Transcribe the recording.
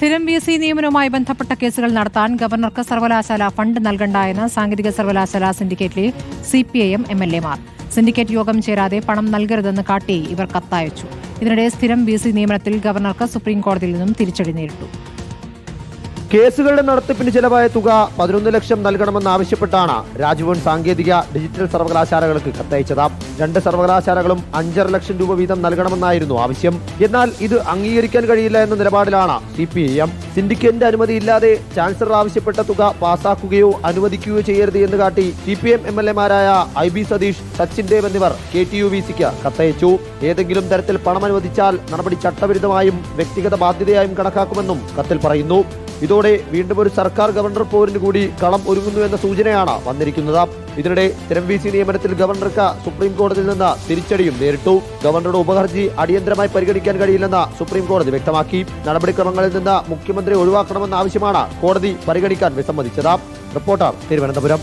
സ്ഥിരം V C നിയമനവുമായി ബന്ധപ്പെട്ട കേസുകൾ നടത്താൻ ഗവർണർക്ക് സർവകലാശാല ഫണ്ട് നൽകണ്ട എന്ന് സാങ്കേതിക സർവകലാശാല സിൻഡിക്കേറ്റിലെ C P I M M L എമാർ. സിൻഡിക്കേറ്റ് യോഗം ചേരാതെ പണം നൽകരുതെന്ന് കാട്ടി ഇവർ കത്തയച്ചു. ഇതിനിടെ സ്ഥിരം വി സി നിയമനത്തിൽ ഗവർണർക്ക് സുപ്രീം കോടതിയിൽ നിന്നും തിരിച്ചടി നേരിട്ടു. കേസുകളുടെ നടത്തിപ്പിന് ചിലവായ തുക പതിനൊന്ന് ലക്ഷം നൽകണമെന്നാവശ്യപ്പെട്ടാണ് രാജ്ഭവൻ സാങ്കേതിക ഡിജിറ്റൽ സർവകലാശാലകൾക്ക് കത്തയച്ചത്. രണ്ട് സർവകലാശാലകളും അഞ്ചര ലക്ഷം രൂപ വീതം നൽകണമെന്നായിരുന്നു ആവശ്യം. എന്നാൽ ഇത് അംഗീകരിക്കാൻ കഴിയില്ല എന്ന നിലപാടിലാണ് സി പി ഐ എം. സിൻഡിക്കേറ്റിന്റെ അനുമതിയില്ലാതെ ചാൻസലർ ആവശ്യപ്പെട്ട തുക പാസാക്കുകയോ അനുവദിക്കുകയോ ചെയ്യരുത് എന്ന് കാട്ടി C P M M L എമാരായ I B Satheesh Sachin Dev എന്നിവർ കെ ടി യു വി സിക്ക് കത്തയച്ചു. ഏതെങ്കിലും തരത്തിൽ പണം അനുവദിച്ചാൽ നടപടി ചട്ടവിരുദ്ധമായും വ്യക്തിഗത ബാധ്യതയായും കണക്കാക്കുമെന്നും കത്തിൽ പറയുന്നു. ഇതോടെ വീണ്ടും ഒരു സർക്കാർ ഗവർണർ പോരിന് കൂടി കളം ഒരുങ്ങുന്നു എന്ന സൂചനയാണ് വന്നിരിക്കുന്നത്. ഇതിനിടെ സ്ഥിരം വി സി നിയമനത്തിൽ ഗവർണർക്ക് സുപ്രീം കോടതിയിൽ നിന്ന് തിരിച്ചടിയും നേരിട്ടു. ഗവർണറുടെ ഉപഹർജി അടിയന്തരമായി പരിഗണിക്കാൻ കഴിയില്ലെന്ന് സുപ്രീം കോടതി വ്യക്തമാക്കി. നടപടിക്രമങ്ങളിൽ നിന്ന് മുഖ്യമന്ത്രി ഒഴിവാക്കണമെന്ന ആവശ്യമാണ് കോടതി പരിഗണിക്കാൻ വിസമ്മതിച്ചത്. റിപ്പോർട്ടർ തിരുവനന്തപുരം.